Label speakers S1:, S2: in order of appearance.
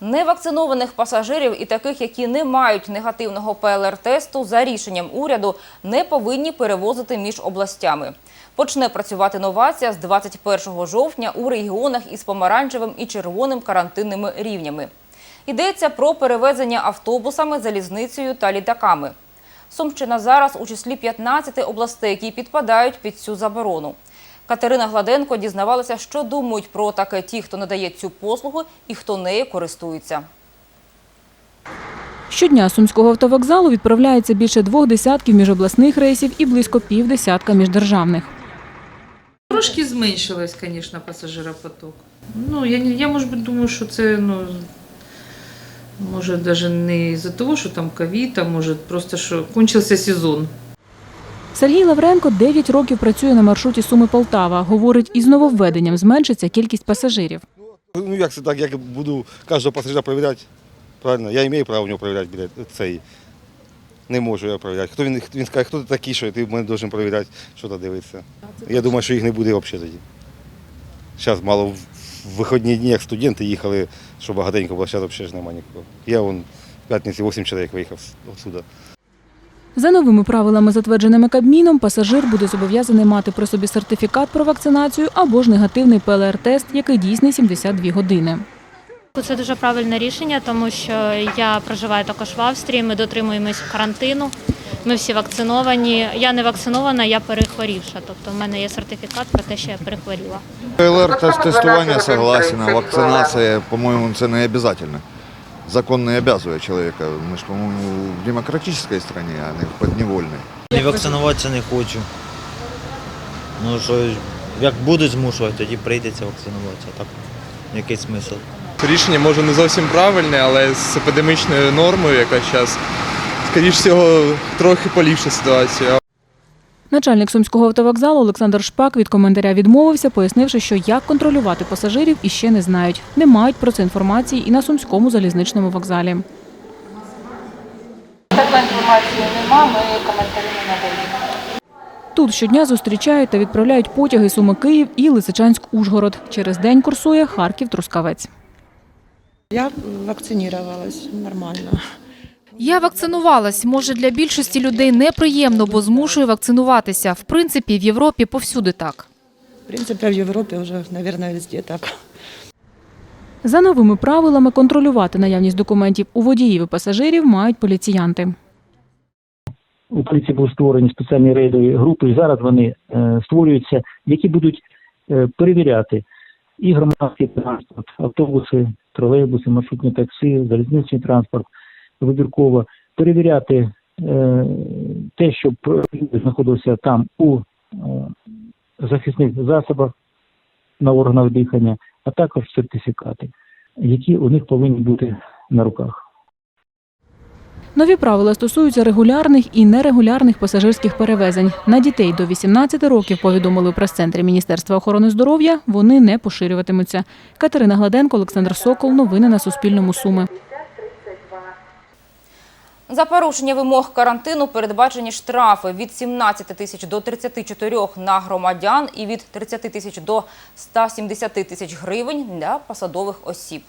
S1: Невакцинованих пасажирів і таких, які не мають негативного ПЛР-тесту, за рішенням уряду не повинні перевозити між областями. Почне працювати новація з 21 жовтня у регіонах із помаранчевим і червоним карантинними рівнями. Йдеться про перевезення автобусами, залізницею та літаками. Сумщина зараз у числі 15 областей, які підпадають під цю заборону. Катерина Гладенко дізнавалася, що думають про таке ті, хто надає цю послугу і хто нею користується.
S2: Щодня з Сумського автовокзалу відправляється більше двох десятків міжобласних рейсів і близько півдесятка міждержавних.
S3: Трошки зменшилось, звісно, пасажиропоток. Ну, я, я, може бути, думаю, що це, ну, може, навіть не із-за того, що там ковід, а може просто, що кончився сезон.
S2: Сергій Лавренко 9 років працює на маршруті Суми-Полтава. Говорить, із нововведенням зменшиться кількість пасажирів.
S4: Ну як це так, як буду кожного пасажира перевіряти, правильно, я маю право у нього перевіряти білет цей. Не можу я перевіряти. Хто він, він скаже, хто ти такий, що ти мене должен перевіряти, що то дивитися. Я думаю, що їх не буде взагалі тоді. Зараз мало в в вихідні дні, як студенти їхали, що багатенько було, зараз взагалі ж немає нікого. Я вон в п'ятниці 8 чоловік виїхав отсюда.
S2: За новими правилами, затвердженими Кабміном, пасажир буде зобов'язаний мати при собі сертифікат про вакцинацію або ж негативний ПЛР-тест, який дійсний 72 години.
S5: Це дуже правильне рішення, тому що я проживаю також в Австрії. Ми дотримуємось карантину. Ми всі вакциновані. Я не вакцинована, я перехворівша. Тобто, в мене є сертифікат про те, що я перехворіла.
S6: ПЛР-тестування согласен, а вакцинація, по-моєму, це не обов'язково. Закон не обов'язує чоловіка. Ми ж, по-моєму, в демократичній країні, а не в підневольній.
S7: Не вакцинуватися не хочу. Ну що, як будуть змушувати, тоді прийдеться вакцинуватися. Так, який смисл?
S8: Рішення може не зовсім правильне, але з епідемічною нормою, яка зараз, скоріш всього, трохи поліпше ситуацію.
S2: Начальник Сумського автовокзалу Олександр Шпак від коментаря відмовився, пояснивши, що як контролювати пасажирів іще не знають. Не мають про це інформації і на Сумському залізничному вокзалі.
S9: Такої інформації нема, ми коментарі не надаємо.
S2: Тут щодня зустрічають та відправляють потяги Суми Київ і Лисичанськ-Ужгород. Через день курсує Харків-Трускавець.
S10: Я вакцинировалась нормально.
S11: Я вакцинувалась. Може, для більшості людей неприємно, бо змушує вакцинуватися. В принципі, в Європі повсюди так.
S10: В принципе, в Европе уже, наверное, везде так.
S2: За новими правилами контролювати наявність документів у водіїв і пасажирів мають поліціянти.
S12: у поліції були створені спеціальні рейдові групи, і зараз вони е, створюються, які будуть е, перевіряти і громадський транспорт, автобуси, тролейбуси, маршрутні таксі, залізничний транспорт, вибірково, перевіряти е, те, щоб люди знаходилися там у е, захисних засобах на органах дихання, а також сертифікати, які у них повинні бути на руках.
S2: Нові правила стосуються регулярних і нерегулярних пасажирських перевезень. На дітей до 18 років повідомили у прес-центрі Міністерства охорони здоров'я. Вони не поширюватимуться. Катерина Гладенко, Олександр Сокол. Новини на Суспільному. Суми.
S1: За порушення вимог карантину передбачені штрафи від 17 тисяч до 34 на громадян і від 30 тисяч до 170 тисяч гривень для посадових осіб.